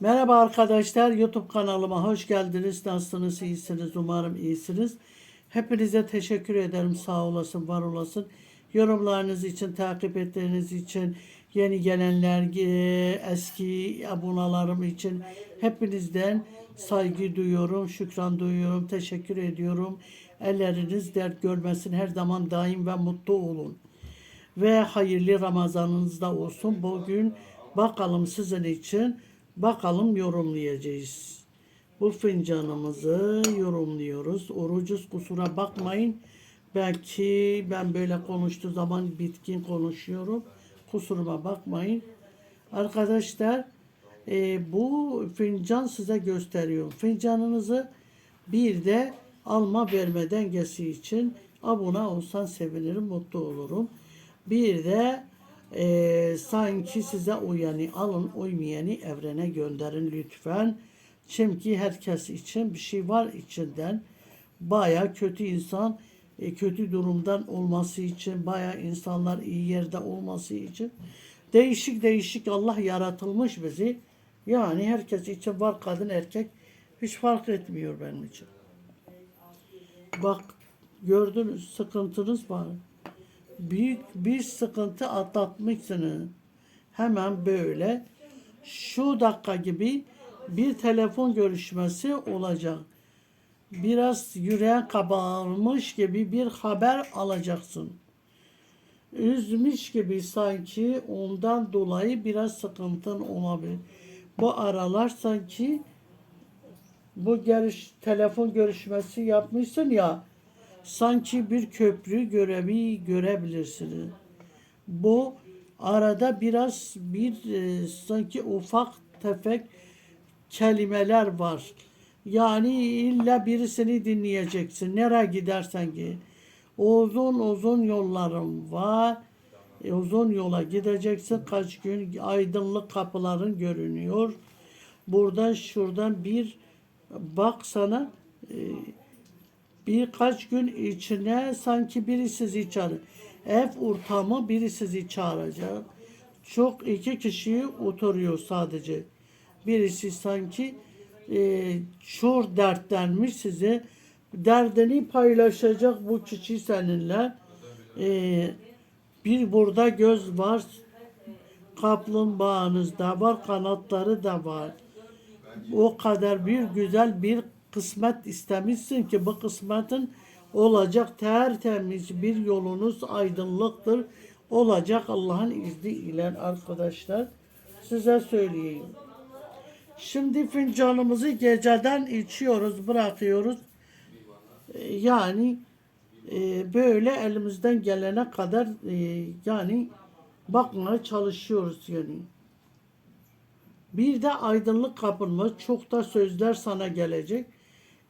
Merhaba arkadaşlar, YouTube kanalıma hoş geldiniz. Nasılsınız, iyisiniz? Umarım iyisiniz. Hepinize teşekkür ederim. Sağ olasın, var olasın. Yorumlarınız için, takip ettiğiniz için, yeni gelenler, e, eski abonalarım için hepinizden saygı duyuyorum, şükran duyuyorum, teşekkür ediyorum. Elleriniz dert görmesin. Her zaman daim ve mutlu olun ve hayırlı Ramazanınız da olsun. Bugün bakalım sizin için bakalım yorumlayacağız. Bu fincanımızı yorumluyoruz. Orucuz kusura bakmayın. Belki ben böyle konuştuğu zaman bitkin konuşuyorum. Kusuruma bakmayın. Arkadaşlar e, bu fincan size gösteriyorum. Fincanınızı bir de alma verme dengesi için abone olsan sevinirim, mutlu olurum. Bir de e, sanki size uyanı alın, uymayanı evrene gönderin lütfen. Çünkü herkes için bir şey var içinden. Baya kötü insan, e, kötü durumdan olması için, baya insanlar iyi yerde olması için değişik değişik Allah yaratılmış bizi. Yani herkes için var kadın erkek hiç fark etmiyor benim için. Bak gördünüz sıkıntınız var. Büyük bir sıkıntı atlatmışsınız. Hemen böyle şu dakika gibi bir telefon görüşmesi olacak. Biraz yüreğe kabarmış gibi bir haber alacaksın. Üzmüş gibi sanki ondan dolayı biraz sıkıntın olabilir. Bu aralar sanki bu görüş, telefon görüşmesi yapmışsın ya sanki bir köprü görevi görebilirsiniz. Bu arada biraz bir e, sanki ufak tefek kelimeler var. Yani illa birisini dinleyeceksin. Nereye gidersen git. Uzun uzun yollarım var. E, uzun yola gideceksin. Kaç gün aydınlık kapıların görünüyor. Buradan şuradan bir bak sana e, birkaç gün içine sanki biri sizi çağırır. Ev ortamı biri sizi çağıracak. Çok iki kişi oturuyor sadece. Birisi sanki e, çok dertlenmiş size. Derdini paylaşacak bu kişi seninle. E, bir burada göz var. Kaplumbağanızda var. Kanatları da var. O kadar bir güzel bir kısmet istemişsin ki bu kısmetin olacak tertemiz bir yolunuz aydınlıktır. Olacak Allah'ın izniyle arkadaşlar. Size söyleyeyim. Şimdi fincanımızı geceden içiyoruz, bırakıyoruz. Yani e, böyle elimizden gelene kadar e, yani bakmaya çalışıyoruz yani. Bir de aydınlık kapılma, çok da sözler sana gelecek.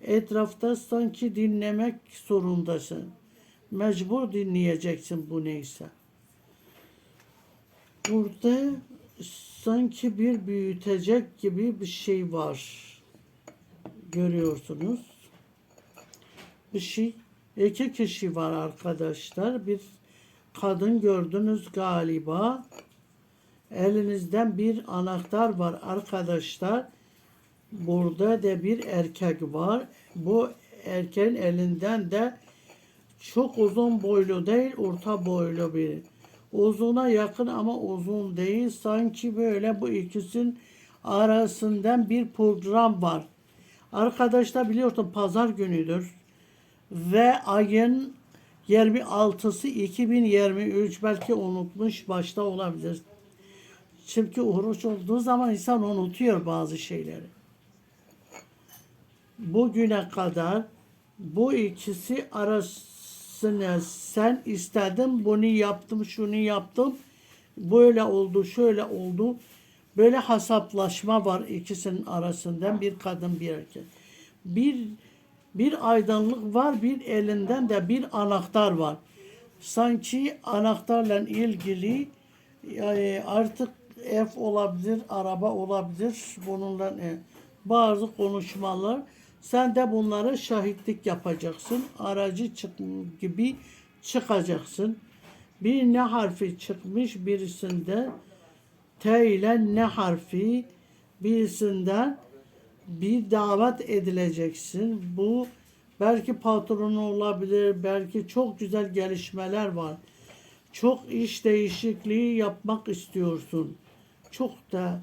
Etrafta sanki dinlemek zorundasın. Mecbur dinleyeceksin bu neyse. Burada sanki bir büyütecek gibi bir şey var. Görüyorsunuz. Bir şey. İki kişi var arkadaşlar. Bir kadın gördünüz galiba. Elinizden bir anahtar var arkadaşlar. Burada da bir erkek var. Bu erkeğin elinden de çok uzun boylu değil, orta boylu bir. Uzuna yakın ama uzun değil. Sanki böyle bu ikisinin arasından bir program var. Arkadaşlar biliyorsun pazar günüdür. Ve ayın 26'sı 2023 belki unutmuş başta olabilir. Çünkü oruç olduğu zaman insan unutuyor bazı şeyleri. Bugüne kadar bu ikisi arasına sen istedin bunu yaptım şunu yaptım böyle oldu şöyle oldu böyle hesaplaşma var ikisinin arasından bir kadın bir erkek. Bir bir aydınlık var bir elinden de bir anahtar var. Sanki anahtarla ilgili artık ev olabilir, araba olabilir. Bununla e, bazı konuşmalar. Sen de bunlara şahitlik yapacaksın. Aracı çık gibi çıkacaksın. Bir ne harfi çıkmış birisinde T ile ne harfi birisinden bir davet edileceksin. Bu belki patronu olabilir, belki çok güzel gelişmeler var. Çok iş değişikliği yapmak istiyorsun. Çok da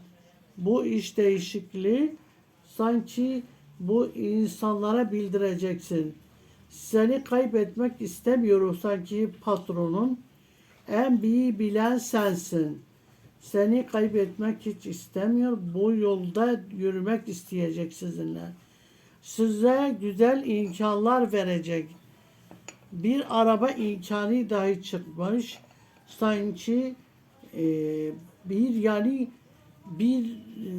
bu iş değişikliği sanki bu insanlara bildireceksin. Seni kaybetmek istemiyorum sanki patronun. En iyi bilen sensin. Seni kaybetmek hiç istemiyor. Bu yolda yürümek isteyecek sizinle. Size güzel imkanlar verecek. Bir araba imkanı dahi çıkmış. Sanki e, bir yani bir e,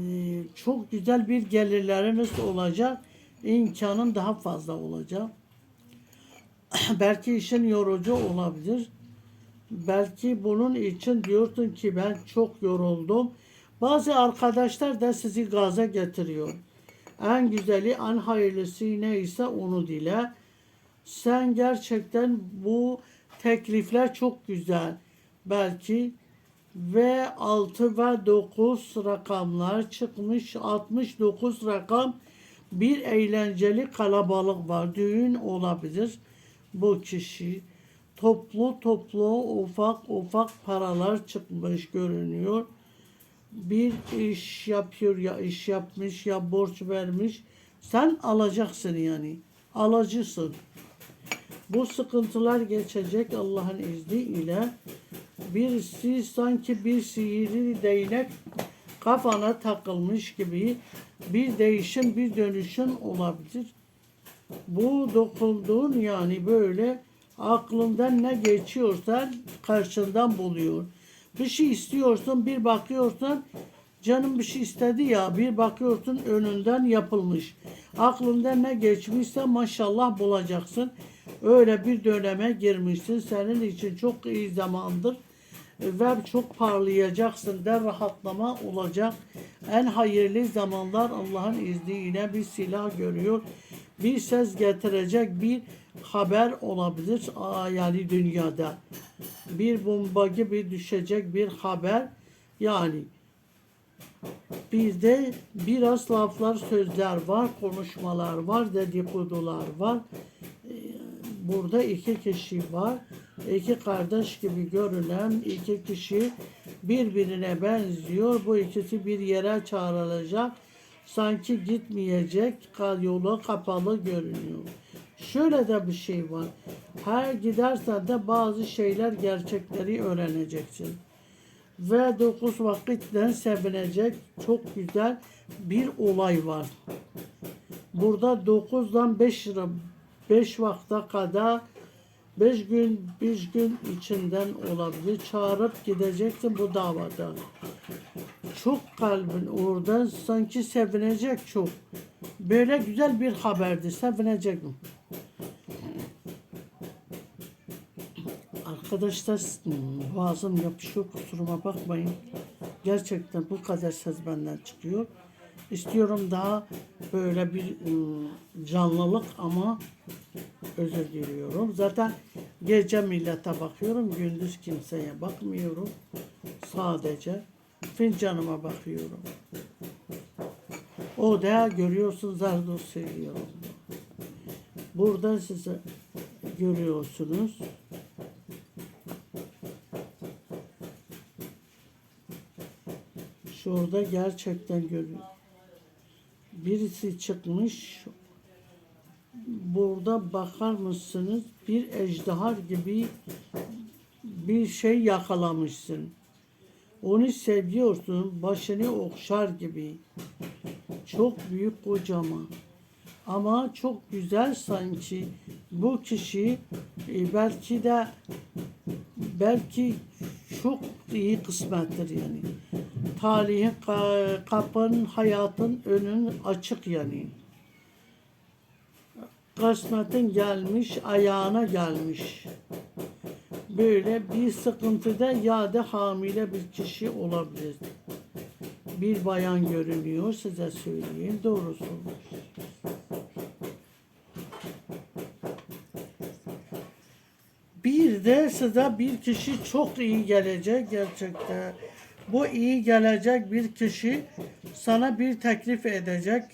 çok güzel bir gelirleriniz olacak. İmkanın daha fazla olacak. Belki işin yorucu olabilir. Belki bunun için diyorsun ki ben çok yoruldum. Bazı arkadaşlar da sizi gaza getiriyor. En güzeli, en hayırlısı neyse onu dile. Sen gerçekten bu teklifler çok güzel. Belki ve 6 ve 9 rakamlar çıkmış. 69 rakam bir eğlenceli kalabalık var. Düğün olabilir bu kişi. Toplu toplu ufak ufak paralar çıkmış görünüyor. Bir iş yapıyor ya iş yapmış ya borç vermiş. Sen alacaksın yani. Alıcısın. Bu sıkıntılar geçecek Allah'ın izniyle. Birisi sanki bir sihirli değnek kafana takılmış gibi bir değişim, bir dönüşüm olabilir. Bu dokunduğun yani böyle aklından ne geçiyorsa karşından buluyor. Bir şey istiyorsun, bir bakıyorsun canım bir şey istedi ya bir bakıyorsun önünden yapılmış. Aklından ne geçmişse maşallah bulacaksın. Öyle bir döneme girmişsin. Senin için çok iyi zamandır ve çok parlayacaksın de rahatlama olacak. En hayırlı zamanlar Allah'ın izniyle bir silah görüyor. Bir ses getirecek bir haber olabilir yani dünyada. Bir bomba gibi düşecek bir haber yani bir de biraz laflar, sözler var, konuşmalar var, dedikodular var. Ee, Burada iki kişi var. İki kardeş gibi görünen iki kişi birbirine benziyor. Bu ikisi bir yere çağrılacak. Sanki gitmeyecek, yolu kapalı görünüyor. Şöyle de bir şey var. Her gidersen de bazı şeyler, gerçekleri öğreneceksin ve dokuz vakitten sevinecek çok güzel bir olay var. Burada 9'dan 5 lira 5 vakta kadar 5 gün 5 gün içinden olabilir. Çağırıp gideceksin bu davada. Çok kalbin orada sanki sevinecek çok. Böyle güzel bir haberdi. Sevinecek Arkadaşlar boğazım yapışıyor kusuruma bakmayın. Gerçekten bu kadar ses benden çıkıyor. İstiyorum daha böyle bir ım, canlılık ama özür diliyorum. Zaten gece millete bakıyorum, gündüz kimseye bakmıyorum. Sadece fincanıma bakıyorum. O da görüyorsunuz Zardos söylüyorum. Burada size görüyorsunuz. Şurada gerçekten görüyor. Birisi çıkmış. Burada bakar mısınız? Bir ejderhar gibi bir şey yakalamışsın. Onu seviyorsun, başını okşar gibi. Çok büyük kocaman. Ama çok güzel sanki bu kişi e, belki de belki çok iyi kısmettir yani. Talihin ka- kapın hayatın önün açık yani. Kısmetin gelmiş, ayağına gelmiş. Böyle bir sıkıntıda ya da hamile bir kişi olabilir. Bir bayan görünüyor size söyleyeyim doğrusu. Bir de size bir kişi çok iyi gelecek gerçekten. Bu iyi gelecek bir kişi sana bir teklif edecek,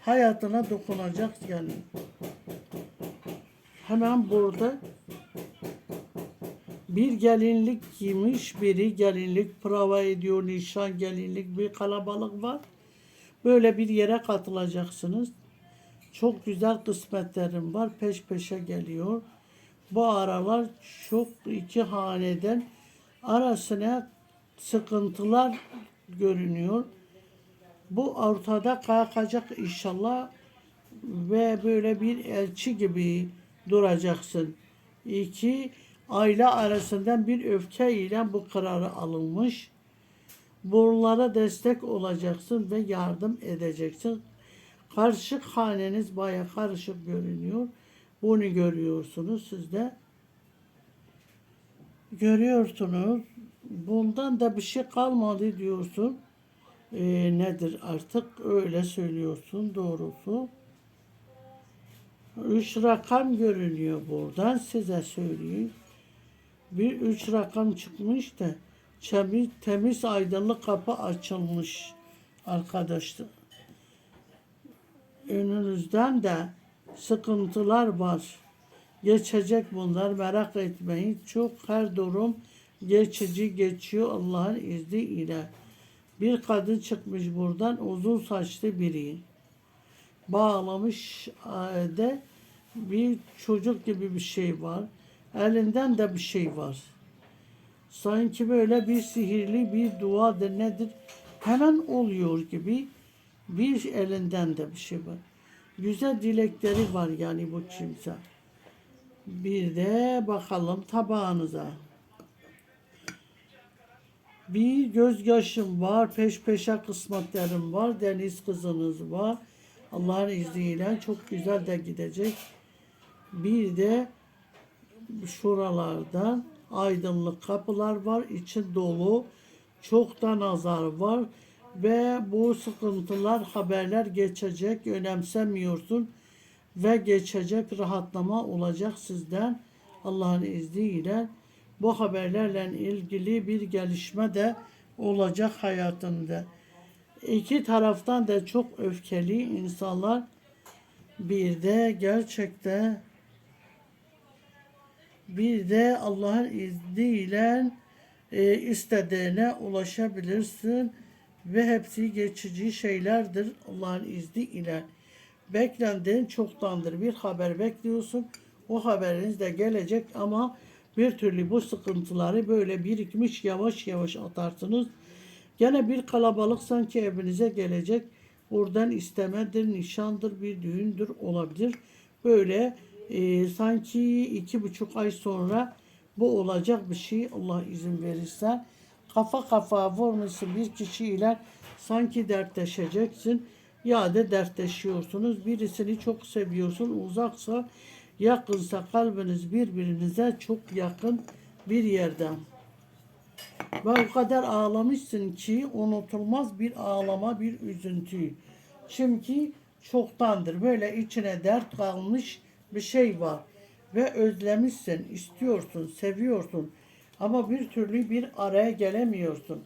hayatına dokunacak yani. Hemen burada bir gelinlik giymiş, biri gelinlik prova ediyor, nişan gelinlik bir kalabalık var. Böyle bir yere katılacaksınız. Çok güzel kısmetlerim var. Peş peşe geliyor. Bu aralar çok iki haneden arasına sıkıntılar görünüyor. Bu ortada kalkacak inşallah ve böyle bir elçi gibi duracaksın. İki aile arasından bir öfke ile bu kararı alınmış. Bunlara destek olacaksın ve yardım edeceksin. Karışık haneniz baya karışık görünüyor. Bunu görüyorsunuz siz de. Görüyorsunuz. Bundan da bir şey kalmadı diyorsun. Ee, nedir artık öyle söylüyorsun doğrusu. Üç rakam görünüyor buradan size söyleyeyim. Bir üç rakam çıkmış da temiz, temiz aydınlık kapı açılmış arkadaşlar. Önünüzden de sıkıntılar var. Geçecek bunlar merak etmeyin. Çok her durum geçici geçiyor Allah'ın izniyle. Bir kadın çıkmış buradan uzun saçlı biri. Bağlamış e, de bir çocuk gibi bir şey var. Elinden de bir şey var. Sanki böyle bir sihirli bir duadır nedir? Hemen oluyor gibi bir elinden de bir şey var. Güzel dilekleri var yani bu kimse. Bir de bakalım tabağınıza. Bir gözyaşım var, peş peşe kısmetlerim var, deniz kızınız var. Allah'ın izniyle çok güzel de gidecek. Bir de şuralardan aydınlık kapılar var, içi dolu. Çok da nazar var ve bu sıkıntılar, haberler geçecek, önemsemiyorsun ve geçecek rahatlama olacak sizden Allah'ın izniyle. Bu haberlerle ilgili bir gelişme de olacak hayatında. İki taraftan da çok öfkeli insanlar bir de gerçekten bir de Allah'ın izniyle e, istediğine ulaşabilirsin ve hepsi geçici şeylerdir Allah'ın izniyle. Beklendiğin çoktandır bir haber bekliyorsun. O haberiniz de gelecek ama bir türlü bu sıkıntıları böyle birikmiş yavaş yavaş atarsınız. Gene bir kalabalık sanki evinize gelecek. Oradan istemedir, nişandır, bir düğündür olabilir. Böyle e, sanki iki buçuk ay sonra bu olacak bir şey Allah izin verirse. Kafa kafa vurmuşsun bir kişiyle sanki dertleşeceksin ya da dertleşiyorsunuz. Birisini çok seviyorsun. Uzaksa yakınsa kalbiniz birbirinize çok yakın bir yerden. Ve o kadar ağlamışsın ki unutulmaz bir ağlama, bir üzüntü. Çünkü çoktandır böyle içine dert kalmış bir şey var. Ve özlemişsin, istiyorsun, seviyorsun. Ama bir türlü bir araya gelemiyorsun.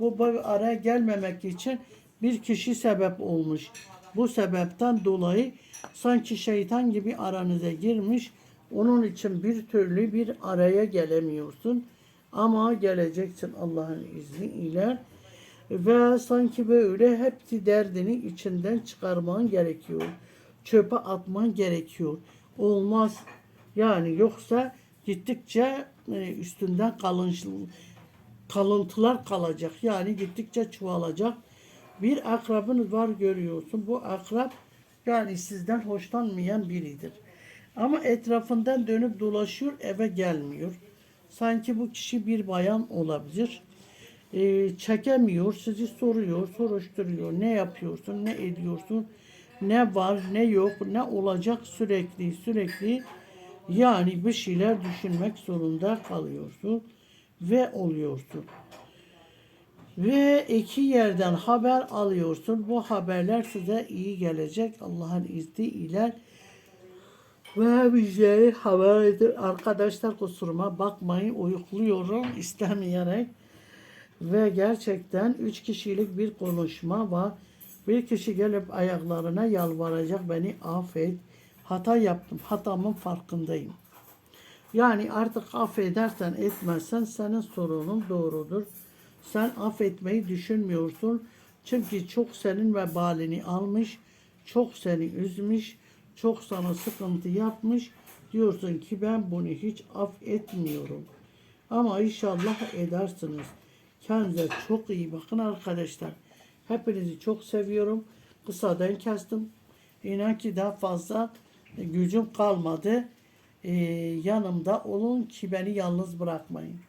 Bu, bu araya gelmemek için bir kişi sebep olmuş. Bu sebepten dolayı sanki şeytan gibi aranıza girmiş. Onun için bir türlü bir araya gelemiyorsun. Ama geleceksin Allah'ın izniyle. Ve sanki böyle hepsi derdini içinden çıkarman gerekiyor. Çöpe atman gerekiyor. Olmaz. Yani yoksa gittikçe e, üstünden kalınç, kalıntılar kalacak. Yani gittikçe çoğalacak. Bir akrabınız var görüyorsun. Bu akrab yani sizden hoşlanmayan biridir. Ama etrafından dönüp dolaşıyor eve gelmiyor. Sanki bu kişi bir bayan olabilir. Ee, çekemiyor, sizi soruyor, soruşturuyor. Ne yapıyorsun, ne ediyorsun, ne var, ne yok, ne olacak sürekli, sürekli. Yani bir şeyler düşünmek zorunda kalıyorsun ve oluyorsun. Ve iki yerden haber alıyorsun. Bu haberler size iyi gelecek Allah'ın izniyle. Ve bize haber edin. Arkadaşlar kusuruma bakmayın. Uyukluyorum istemeyerek. Ve gerçekten üç kişilik bir konuşma var. Bir kişi gelip ayaklarına yalvaracak beni affet. Hata yaptım. Hatamın farkındayım. Yani artık affedersen etmezsen senin sorunun doğrudur. Sen affetmeyi düşünmüyorsun. Çünkü çok senin vebalini almış, çok seni üzmüş, çok sana sıkıntı yapmış. Diyorsun ki ben bunu hiç affetmiyorum. Ama inşallah edersiniz. Kendinize çok iyi bakın arkadaşlar. Hepinizi çok seviyorum. Kısadan kestim. İnan ki daha fazla gücüm kalmadı. Ee, yanımda olun ki beni yalnız bırakmayın.